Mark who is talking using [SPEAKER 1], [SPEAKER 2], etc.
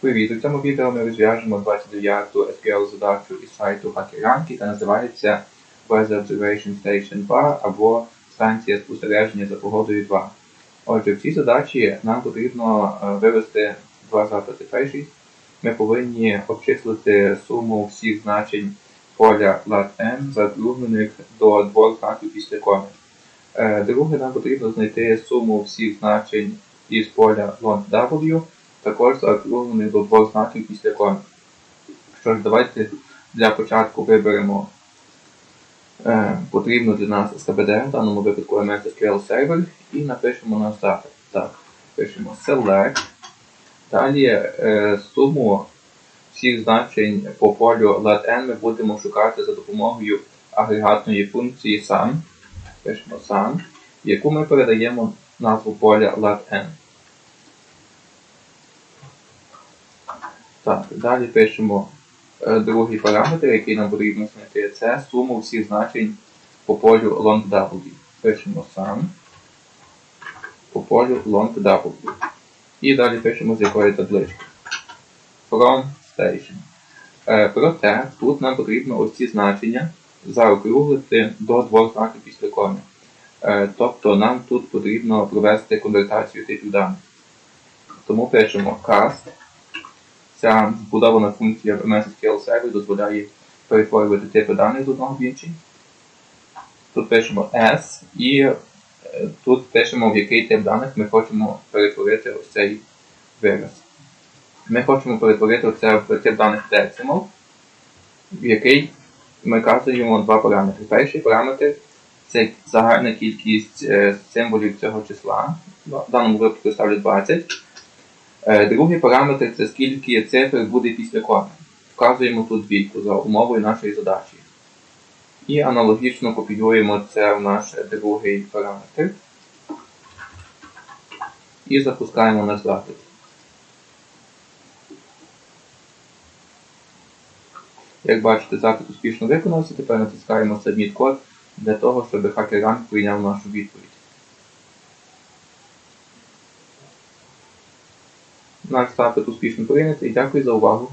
[SPEAKER 1] Привіт! У цьому відео ми розв'яжемо 29-ту SQL задачу із сайту HackerRank, яка називається Weather Observation Station 2 або станція спостереження за погодою 2. Отже, в цій задачі нам потрібно е, вивести два запити. Перший ми повинні обчислити суму всіх значень поля lat-m, закруглених до двох знаків після коми. Е, Друге, нам потрібно знайти суму всіх значень із поля long-w, також закруглених до двох знаків після коми. Що ж, давайте для початку виберемо е, потрібну для нас SKBD, в даному випадку MS SQL Server, і напишемо наш запит. Так, пишемо select. Далі е, суму всіх значень по полю lat-n ми будемо шукати за допомогою агрегатної функції sum. Пишемо sum, яку ми передаємо назву поля lat-n. Так, далі пишемо е, другий параметр, який нам потрібно знайти, це суму всіх значень по полю longw. Пишемо sum по полю longw. І далі пишемо з якої таблички. From station. Е, проте тут нам потрібно ось ці значення заокруглити до двох знаків після коми. Е, тобто нам тут потрібно провести конвертацію типів даних. Тому пишемо cast. Ця збудована функція в MS SQL Server дозволяє перетворювати типи даних з одного в інший. Тут пишемо S і е, тут пишемо, в який тип даних ми хочемо перетворити ось цей вираз. Ми хочемо перетворити оце в тип даних decimal, в який ми вказуємо два параметри. Перший параметр це загальна кількість е, символів цього числа. В даному випадку ставлю 20. Е, Другий параметр це скільки цифр буде після коми. Вказуємо тут двійку за умовою нашої задачі. І аналогічно копіюємо це в наш другий параметр. І запускаємо наш запит. Як бачите, запит успішно виконався, тепер натискаємо Submit код для того, щоб HackerRank прийняв нашу відповідь. Наш запит успішно прийнятий. Дякую за увагу.